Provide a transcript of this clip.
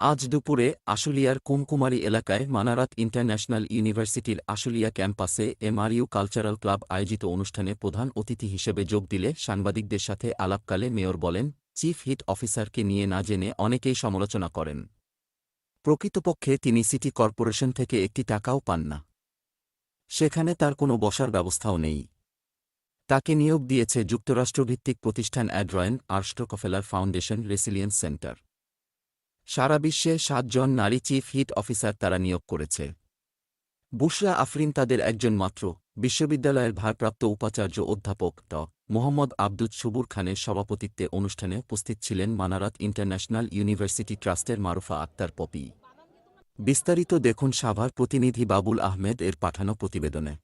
আজ দুপুরে আশুলিয়ার কুমকুমারী এলাকায় মানারাত ইন্টারন্যাশনাল ইউনিভার্সিটির আশুলিয়া ক্যাম্পাসে এমআরইউ কালচারাল ক্লাব আয়োজিত অনুষ্ঠানে প্রধান অতিথি হিসেবে যোগ দিলে সাংবাদিকদের সাথে আলাপকালে মেয়র বলেন, চিফ হিট অফিসারকে নিয়ে না জেনে অনেকেই সমালোচনা করেন। প্রকৃতপক্ষে তিনি সিটি কর্পোরেশন থেকে একটি টাকাও পান না। সেখানে তার কোনো বসার ব্যবস্থাও নেই। তাকে নিয়োগ দিয়েছে যুক্তরাষ্ট্রভিত্তিক প্রতিষ্ঠান Adrienne Arsht Rockefeller foundation resilience centre. সারা বিশ্বে সাতজন নারী চিফ হিট অফিসার তারা নিয়োগ করেছে। বুশরা আফরিন তাদের একজন মাত্র বিশ্ববিদ্যালয়ের ভারপ্রাপ্ত উপাচার্য অধ্যাপক ড. মোহাম্মদ আব্দুল সুবুর খানের সভাপতিত্বে অনুষ্ঠানে উপস্থিত ছিলেন মানারাত ইন্টারন্যাশনাল ইউনিভার্সিটি ট্রাস্টের মারুফা আক্তার পপি। বিস্তারিত দেখুন সাভার প্রতিনিধি বাবুল আহমেদ এর পাঠানো প্রতিবেদনে।